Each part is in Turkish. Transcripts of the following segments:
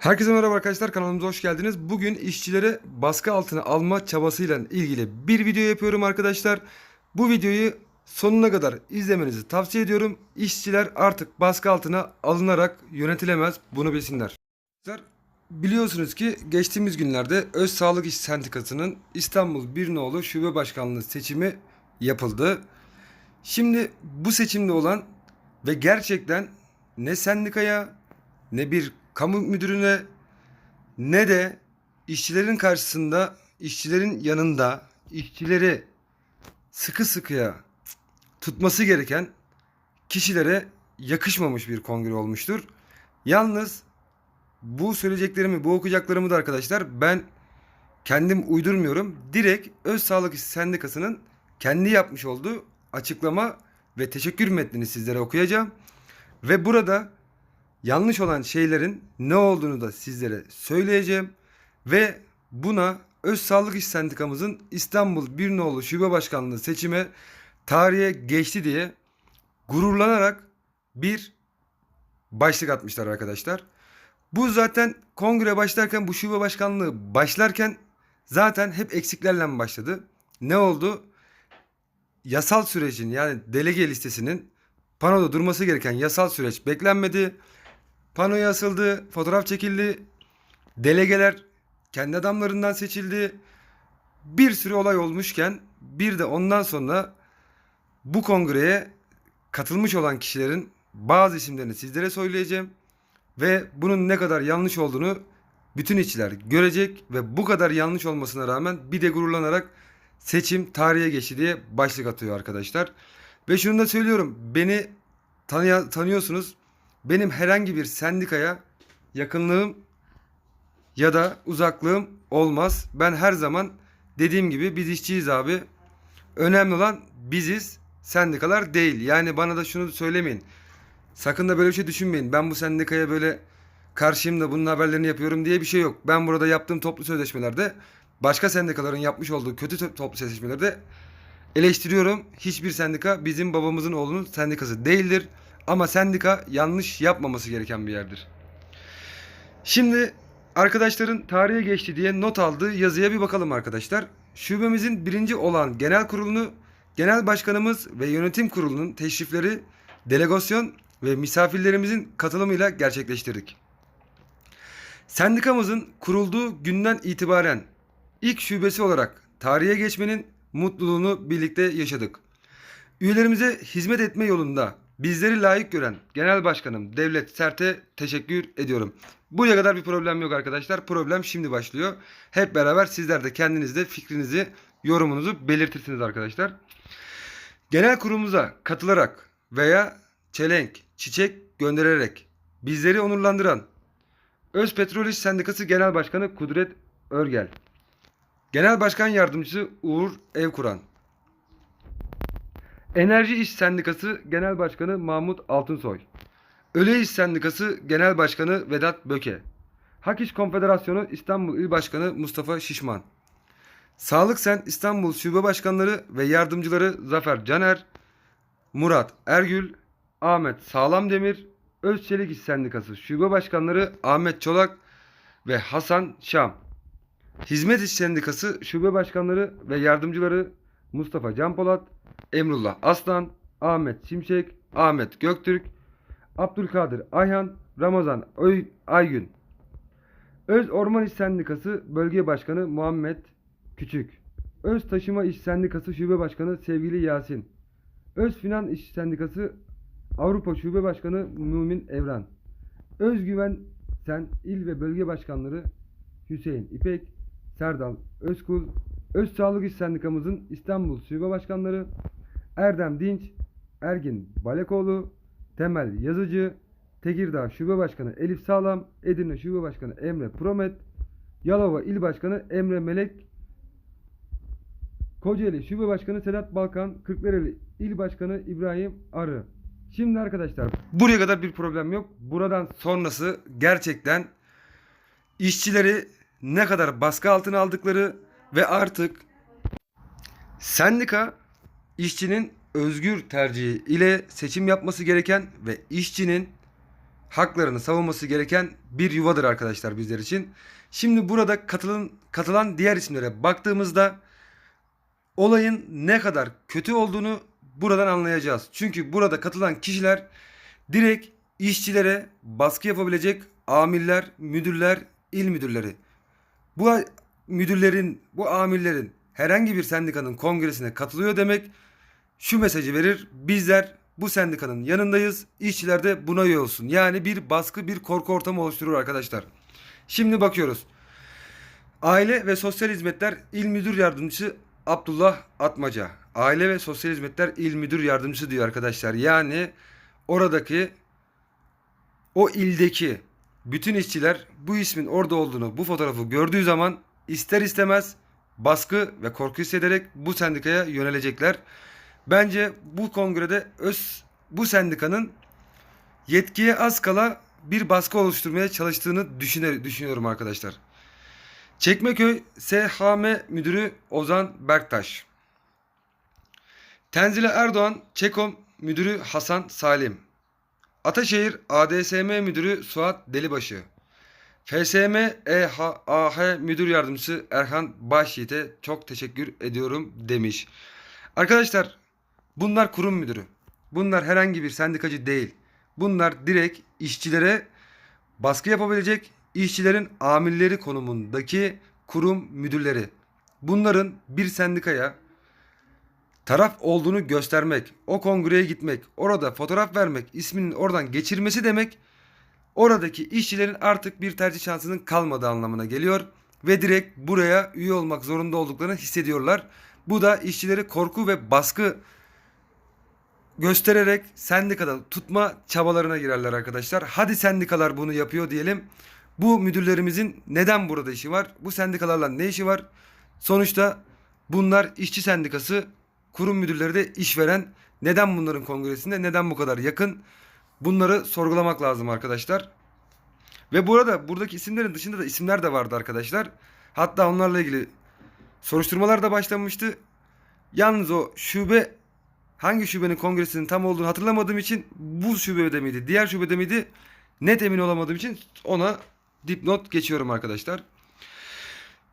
Herkese merhaba arkadaşlar kanalımıza hoş geldiniz. Bugün işçileri baskı altına alma çabasıyla ilgili bir video yapıyorum arkadaşlar. Bu videoyu sonuna kadar izlemenizi tavsiye ediyorum. İşçiler artık baskı altına alınarak yönetilemez bunu bilsinler. Biliyorsunuz ki geçtiğimiz günlerde Öz Sağlık İş Sendikası'nın İstanbul Bir Nolu Şube Başkanlığı seçimi yapıldı. Şimdi bu seçimde olan ve gerçekten ne sendikaya ne bir kamu müdürüne ne de işçilerin karşısında, işçilerin yanında işçileri sıkı sıkıya tutması gereken kişilere yakışmamış bir kongre olmuştur. Yalnız bu söyleyeceklerimi, bu okuyacaklarımı da arkadaşlar ben kendim uydurmuyorum. Direkt Öz Sağlık Sendikası'nın kendi yapmış olduğu açıklama ve teşekkür metnini sizlere okuyacağım. Ve burada yanlış olan şeylerin ne olduğunu da sizlere söyleyeceğim. Ve buna Öz Sağlık İş Sendikamızın İstanbul Bir Nolu Şube Başkanlığı seçime tarihe geçti diye gururlanarak bir başlık atmışlar arkadaşlar. Bu zaten kongre başlarken bu şube başkanlığı başlarken zaten hep eksiklerle başladı. Ne oldu? Yasal sürecin yani delege listesinin panoda durması gereken yasal süreç beklenmedi. Panoya asıldı, fotoğraf çekildi. Delegeler kendi adamlarından seçildi. Bir sürü olay olmuşken bir de ondan sonra bu kongreye katılmış olan kişilerin bazı isimlerini sizlere söyleyeceğim. Ve bunun ne kadar yanlış olduğunu bütün işçiler görecek ve bu kadar yanlış olmasına rağmen bir de gururlanarak seçim tarihe geçti diye başlık atıyor arkadaşlar. Ve şunu da söylüyorum beni tanıya, tanıyorsunuz. Benim herhangi bir sendikaya yakınlığım ya da uzaklığım olmaz. Ben her zaman dediğim gibi biz işçiyiz abi. Önemli olan biziz, sendikalar değil. Yani bana da şunu söylemeyin. Sakın da böyle bir şey düşünmeyin. Ben bu sendikaya böyle karşıyım da bunun haberlerini yapıyorum diye bir şey yok. Ben burada yaptığım toplu sözleşmelerde başka sendikaların yapmış olduğu kötü to- toplu sözleşmelerde eleştiriyorum. Hiçbir sendika bizim babamızın oğlunun sendikası değildir. Ama sendika yanlış yapmaması gereken bir yerdir. Şimdi arkadaşların tarihe geçti diye not aldığı yazıya bir bakalım arkadaşlar. Şubemizin birinci olan genel kurulunu genel başkanımız ve yönetim kurulunun teşrifleri, delegasyon ve misafirlerimizin katılımıyla gerçekleştirdik. Sendikamızın kurulduğu günden itibaren ilk şubesi olarak tarihe geçmenin mutluluğunu birlikte yaşadık. Üyelerimize hizmet etme yolunda bizleri layık gören Genel Başkanım Devlet Sert'e teşekkür ediyorum. Buraya kadar bir problem yok arkadaşlar. Problem şimdi başlıyor. Hep beraber sizler de kendinizde fikrinizi, yorumunuzu belirtirsiniz arkadaşlar. Genel kurulumuza katılarak veya çelenk, çiçek göndererek bizleri onurlandıran Öz Petrol İş Sendikası Genel Başkanı Kudret Örgel, Genel Başkan Yardımcısı Uğur Evkuran, Enerji İş Sendikası Genel Başkanı Mahmut Altınsoy, Öle İş Sendikası Genel Başkanı Vedat Böke, Hak İş Konfederasyonu İstanbul İl Başkanı Mustafa Şişman, Sağlık Sen İstanbul Şube Başkanları ve Yardımcıları Zafer Caner, Murat Ergül, Ahmet Sağlamdemir, Özçelik İş Sendikası Şube Başkanları Ahmet Çolak ve Hasan Şam. Hizmet İş Sendikası Şube Başkanları ve Yardımcıları Mustafa Canpolat, Emrullah Aslan, Ahmet Şimşek, Ahmet Göktürk, Abdülkadir Ayhan, Ramazan Öy- Aygün. Öz Orman İş Sendikası Bölge Başkanı Muhammed Küçük. Öz Taşıma İş Sendikası Şube Başkanı sevgili Yasin. Öz Finan İş Sendikası Avrupa Şube Başkanı Mümin Evran. Özgüven Sen İl ve Bölge Başkanları Hüseyin İpek, Serdal Özkul, Öz Sağlık İş Sendikamızın İstanbul Şube Başkanları Erdem Dinç, Ergin Balekoğlu, Temel Yazıcı, Tekirdağ Şube Başkanı Elif Sağlam, Edirne Şube Başkanı Emre Promet, Yalova İl Başkanı Emre Melek, Kocaeli Şube Başkanı Sedat Balkan, Kırklareli İl Başkanı İbrahim Arı. Şimdi arkadaşlar buraya kadar bir problem yok. Buradan sonrası gerçekten işçileri ne kadar baskı altına aldıkları ve artık sendika işçinin özgür tercihi ile seçim yapması gereken ve işçinin haklarını savunması gereken bir yuvadır arkadaşlar bizler için. Şimdi burada katılan, katılan diğer isimlere baktığımızda olayın ne kadar kötü olduğunu buradan anlayacağız. Çünkü burada katılan kişiler direkt işçilere baskı yapabilecek amirler, müdürler, il müdürleri. Bu müdürlerin, bu amirlerin herhangi bir sendikanın kongresine katılıyor demek şu mesajı verir. Bizler bu sendikanın yanındayız. İşçiler de buna üye olsun. Yani bir baskı, bir korku ortamı oluşturur arkadaşlar. Şimdi bakıyoruz. Aile ve Sosyal Hizmetler İl Müdür Yardımcısı Abdullah Atmaca. Aile ve Sosyal Hizmetler İl Müdür Yardımcısı diyor arkadaşlar. Yani oradaki o ildeki bütün işçiler bu ismin orada olduğunu, bu fotoğrafı gördüğü zaman ister istemez baskı ve korku hissederek bu sendikaya yönelecekler. Bence bu kongrede öz bu sendikanın yetkiye az kala bir baskı oluşturmaya çalıştığını düşüne, düşünüyorum arkadaşlar. Çekmeköy SHM Müdürü Ozan Berktaş. Tenzile Erdoğan Çekom Müdürü Hasan Salim. Ataşehir ADSM Müdürü Suat Delibaşı. FSM EHAH Müdür Yardımcısı Erhan Başyiğit'e çok teşekkür ediyorum demiş. Arkadaşlar bunlar kurum müdürü. Bunlar herhangi bir sendikacı değil. Bunlar direkt işçilere baskı yapabilecek işçilerin amirleri konumundaki kurum müdürleri. Bunların bir sendikaya taraf olduğunu göstermek, o kongreye gitmek, orada fotoğraf vermek, isminin oradan geçirmesi demek oradaki işçilerin artık bir tercih şansının kalmadığı anlamına geliyor ve direkt buraya üye olmak zorunda olduklarını hissediyorlar. Bu da işçileri korku ve baskı göstererek sendikada tutma çabalarına girerler arkadaşlar. Hadi sendikalar bunu yapıyor diyelim. Bu müdürlerimizin neden burada işi var? Bu sendikalarla ne işi var? Sonuçta bunlar işçi sendikası, kurum müdürleri de işveren. Neden bunların kongresinde? Neden bu kadar yakın? Bunları sorgulamak lazım arkadaşlar. Ve burada buradaki isimlerin dışında da isimler de vardı arkadaşlar. Hatta onlarla ilgili soruşturmalar da başlamıştı. Yalnız o şube hangi şubenin kongresinin tam olduğunu hatırlamadığım için bu şubede miydi, diğer şubede miydi net emin olamadığım için ona dipnot geçiyorum arkadaşlar.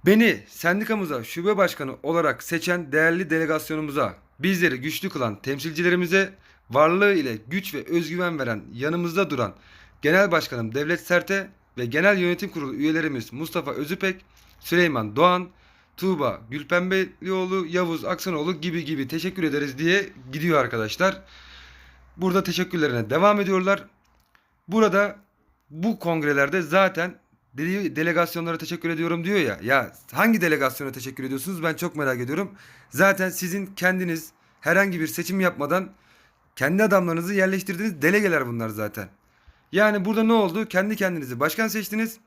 Beni sendikamıza şube başkanı olarak seçen değerli delegasyonumuza, bizleri güçlü kılan temsilcilerimize, varlığı ile güç ve özgüven veren yanımızda duran Genel Başkanım Devlet Sert'e ve Genel Yönetim Kurulu üyelerimiz Mustafa Özüpek, Süleyman Doğan, Tuğba Gülpembelioğlu, Yavuz Aksanoğlu gibi gibi teşekkür ederiz diye gidiyor arkadaşlar. Burada teşekkürlerine devam ediyorlar. Burada bu kongrelerde zaten dele- delegasyonlara teşekkür ediyorum diyor ya. Ya hangi delegasyona teşekkür ediyorsunuz ben çok merak ediyorum. Zaten sizin kendiniz herhangi bir seçim yapmadan kendi adamlarınızı yerleştirdiğiniz delegeler bunlar zaten. Yani burada ne oldu? Kendi kendinizi başkan seçtiniz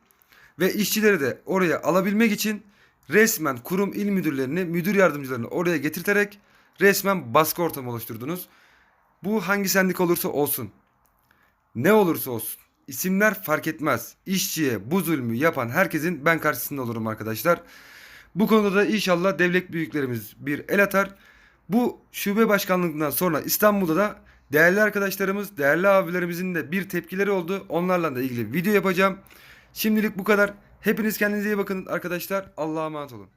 ve işçileri de oraya alabilmek için resmen kurum il müdürlerini, müdür yardımcılarını oraya getirterek resmen baskı ortamı oluşturdunuz. Bu hangi sendik olursa olsun. Ne olursa olsun. İsimler fark etmez. İşçiye bu zulmü yapan herkesin ben karşısında olurum arkadaşlar. Bu konuda da inşallah devlet büyüklerimiz bir el atar. Bu şube başkanlığından sonra İstanbul'da da değerli arkadaşlarımız, değerli abilerimizin de bir tepkileri oldu. Onlarla da ilgili video yapacağım. Şimdilik bu kadar. Hepiniz kendinize iyi bakın arkadaşlar. Allah'a emanet olun.